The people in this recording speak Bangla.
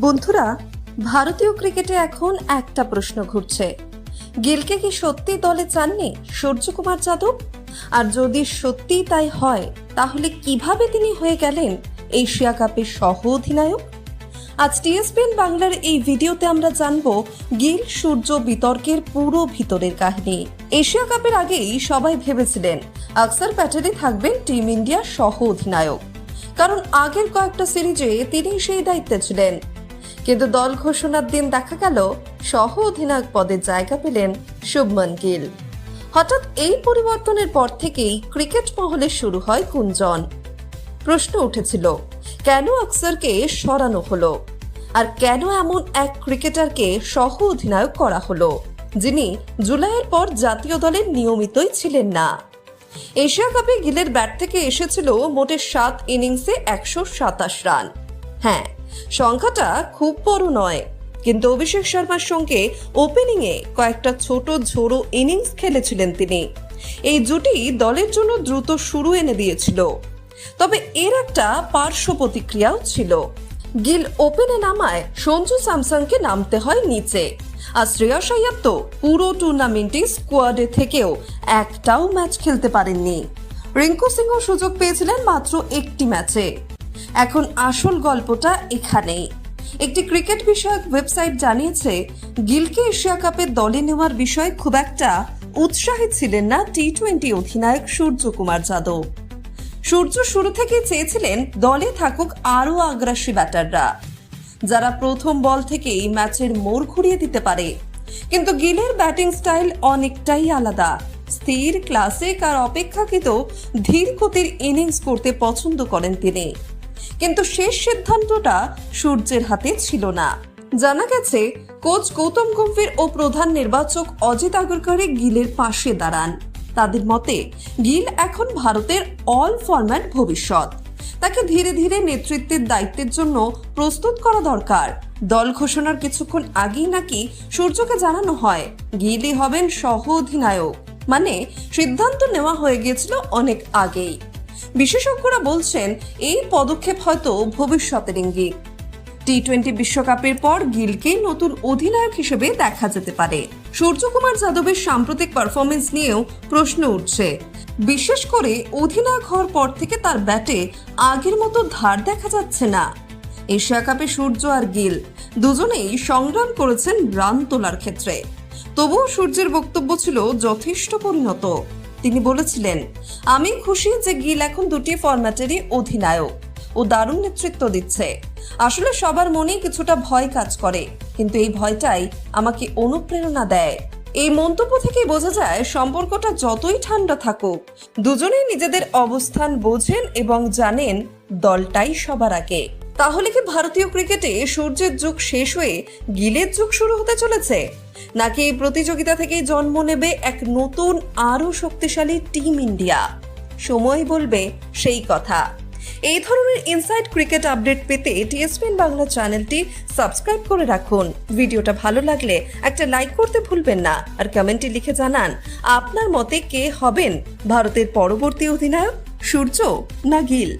বন্ধুরা, ভারতীয় ক্রিকেটে এখন একটা প্রশ্ন ঘুরছে। গিলকে কি সত্যি দলে চাননি সূর্যকুমার যাদব? আর যদি সত্যি তাই হয়, তাহলে কীভাবে তিনি হয়ে গেলেন এশিয়া কাপের সহ অধিনায়ক? আজ টিএসপিএন বাংলার এই ভিডিওতে আমরা জানব গিল, সূর্য বিতর্কের পুরো ভিতরের কাহিনী। এশিয়া কাপের আগেই সবাই ভেবেছিলেন আকসার প্যাটেলই থাকবেন টিম ইন্ডিয়ার সহ অধিনায়ক। কারণ আগের কয়েকটা সিরিজে তিনি সেই দায়িত্বে ছিলেন। কিন্তু দল ঘোষণার দিন দেখা গেল, সহ অধিনায়ক পদে জায়গা পেলেন শুভমন গিল। হঠাৎ এই পরিবর্তনের পর থেকেই ক্রিকেট মহলে শুরু হয় গুঞ্জন। প্রশ্ন উঠেছিল, কেন আকসারকে সরানো হলো? আর কেন এমন এক ক্রিকেটারকে সহ অধিনায়ক করা হলো, যিনি জুলাইয়ের পর জাতীয় দলের নিয়মিতই ছিলেন না? এশিয়া কাপে গিলের ব্যাট থেকে এসেছিল মোটে সাত ইনিংসে একশো সাতাশ রান। হ্যাঁ সংখ্যাটা খুব বড় নয়। কিন্তু অভিষেক শর্মার সঙ্গে ওপেনিংয়ে কয়েকটা ছোট ঝোড়ো ইনিংস খেলেছিলেন তিনি। এই জুটি দলের জন্য দ্রুত শুরু এনে দিয়েছিল। তবে এর একটা পার্শ্ব প্রতিক্রিয়াও ছিল। গিল ওপেনে নামায় সঞ্জু স্যামসাংকে নামতে হয় নিচে। আর শ্রেয়স আয়ার তো পুরো টুর্নামেন্টে স্কোয়াডে থেকেও একটাও ম্যাচ খেলতে পারেননি। রিঙ্কু সিংহ সুযোগ পেয়েছিলেন মাত্র একটি ম্যাচে এখন আসল গল্পটা এখানেই। একটি ক্রিকেট বিষয়ক ওয়েবসাইট জানিয়েছে, গিলকে এশিয়া কাপের দলে নেওয়ার বিষয়ে খুব একটা উৎসাহী ছিলেন না টি টোয়েন্টি অধিনায়ক সূর্যকুমার যাদব। সূর্য শুরু থেকে চেয়েছিলেন দলে থাকুক আরও আগ্রাসী ব্যাটাররা, যারা প্রথম বল থেকেই ম্যাচের মোড় ঘুরিয়ে দিতে পারে। কিন্তু গিলের ব্যাটিং স্টাইল অনেকটাই আলাদা। স্থির, ক্লাসিক আর অপেক্ষাকৃত ধীর গতির ইনিংস করতে পছন্দ করেন তিনি। কিন্তু শেষ সিদ্ধান্তটা সূর্যের হাতে ছিল না। জানা গেছে, কোচ গৌতম গম্ভীর ও প্রধান নির্বাচক অজিত আগরকরে গিলের পাশে দাঁড়ান। তাদের মতে, গিল এখন ভারতের অল ফরম্যাট ভবিষ্যৎ। তাকে ধীরে ধীরে নেতৃত্বের দায়িত্বের জন্য প্রস্তুত করা দরকার। দল ঘোষণার কিছুক্ষণ আগেই নাকি সূর্যকে জানানো হয়, গিলই হবেন সহ অধিনায়ক মানে সিদ্ধান্ত নেওয়া হয়ে গিয়েছিল অনেক আগেই। বিশেষজ্ঞরা বলছেন, এই পদক্ষেপ হয়তো ভবিষ্যতের ইঙ্গিত। টি টোয়েন্টি বিশ্বকাপের পর গিলকে নতুন অধিনায়ক হিসেবে দেখা যেতে পারে। সূর্যকুমার যাদবের সাম্প্রতিক পারফরমেন্স নিয়েও প্রশ্ন উঠছে। বিশেষ করে অধিনায়ক হওয়ার পর থেকে তার ব্যাটে আগের মতো ধার দেখা যাচ্ছে না। এশিয়া কাপে সূর্য আর গিল দুজনেই সংগ্রাম করেছেন রান তোলার ক্ষেত্রে। তবুও সূর্যের বক্তব্য ছিল যথেষ্ট পরিণত। তিনি বলেছিলেন, আমি খুশি যে গিল এখন দুটি ফরম্যাটেরই অধিনায়ক। ও দারুণ নেতৃত্ব দিচ্ছে। আসলে সবার মনেই কিছুটা ভয় কাজ করে, কিন্তু এই ভয়টাই আমাকে অনুপ্রেরণা দেয় এই মন্তব্য থেকেই বোঝা যায়, সম্পর্কটা যতই ঠান্ডা থাকুক, দুজনেই নিজেদের অবস্থান বোঝেন এবং জানেন দলটাই সবার আগে। তাহলে কি ভারতীয় ক্রিকেটে সূর্যের যুগ শেষ হয়ে গিলের যুগ শুরু হতে চলেছে? নাকি এই প্রতিযোগিতা থেকেই জন্ম নেবে এক নতুন, আরও শক্তিশালী টিম ইন্ডিয়া? সময় বলবে সেই কথা। এই ধরনের ইনসাইড ক্রিকেট আপডেট পেতে টিএসপিএন বাংলা চ্যানেলটি সাবস্ক্রাইব করে রাখুন। ভিডিওটা ভালো লাগলে একটা লাইক করতে ভুলবেন না। আর কমেন্টে লিখে জানান, আপনার মতে কে হবেন ভারতের পরবর্তী অধিনায়ক, সূর্য না গিল?